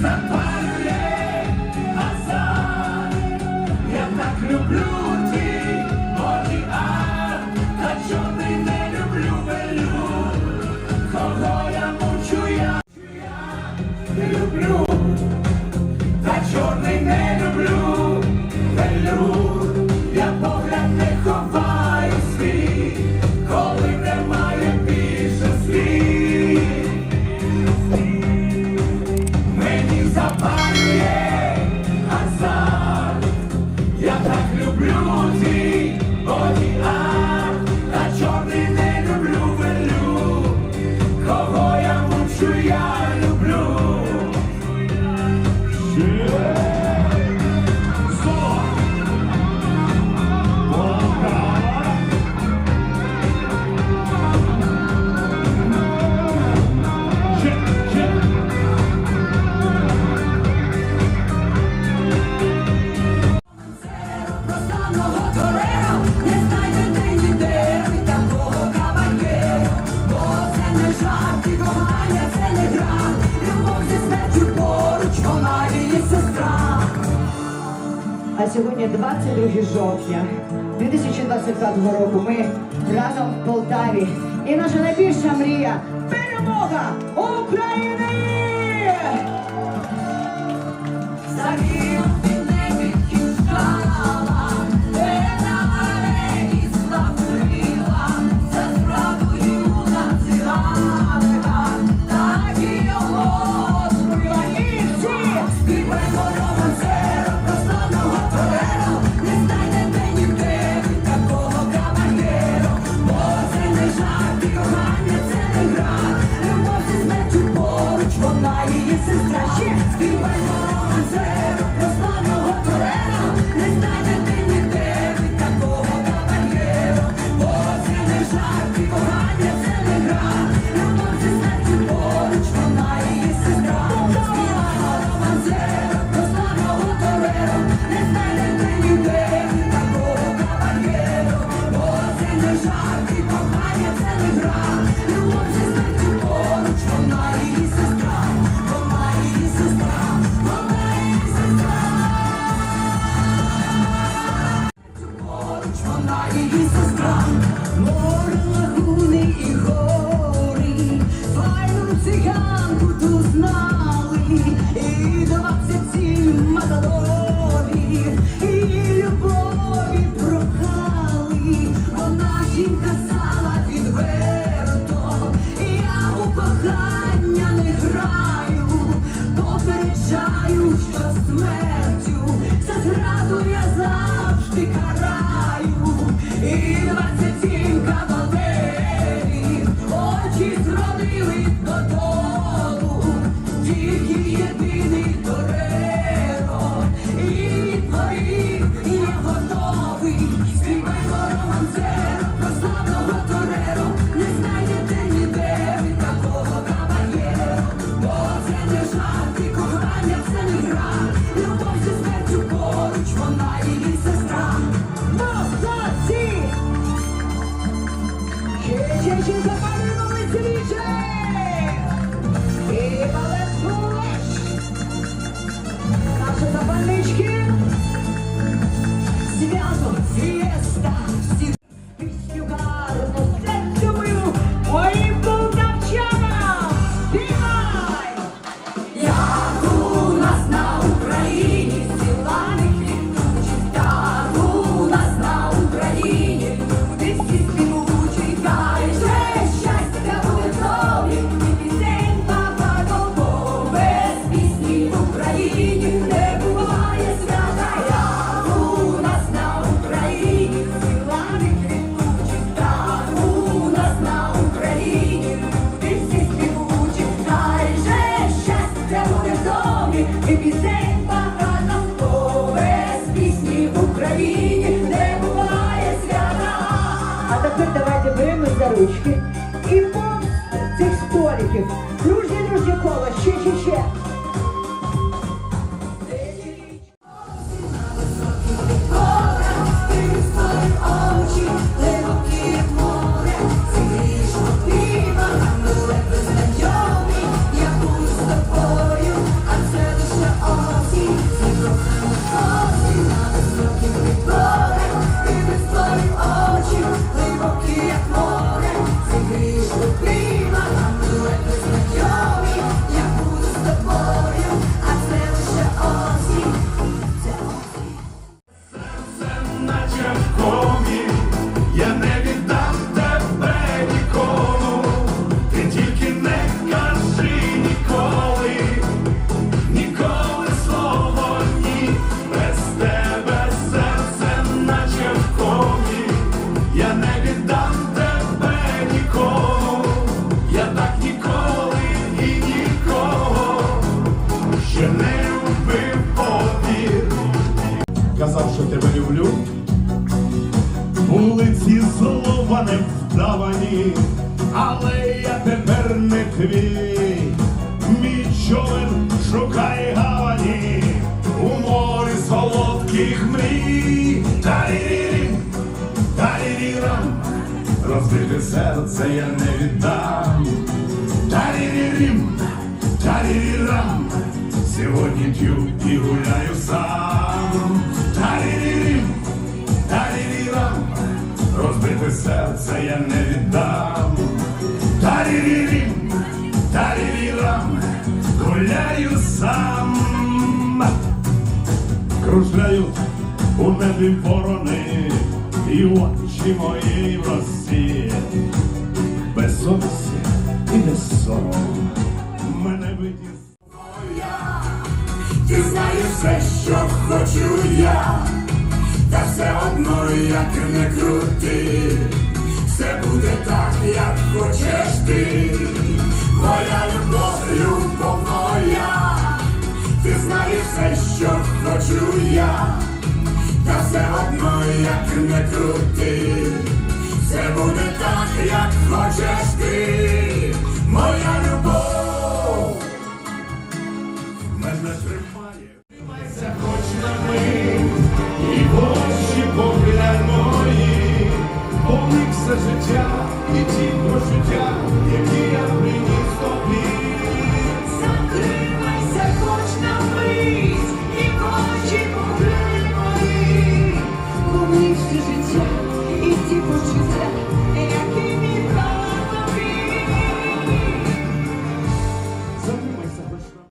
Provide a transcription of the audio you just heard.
remember. tak the młodzi, oni a сьогодні 22 жовтня 2025 року. Ми разом в Полтаві. І наша найбільша мрія перемога України! Загін! Вона її сестра. ручки. и по цих столики Дружні, дружні кола. у морі солодких мрій, Тарірірі, таріріра, розбите серце я не віддам, Тарірірім, тарірірам, сьогодні п'ю і гуляю сам, Тарірірім, тарірірам, розбите серце я не віддам. у небі ворони і очі моїй в Росії, без совісті і без сорому мене виді я, ти знаєш все, що хочу я, та все одно, як не крути, все буде так, як хочеш ти. як не крути, це буде так, як. myself.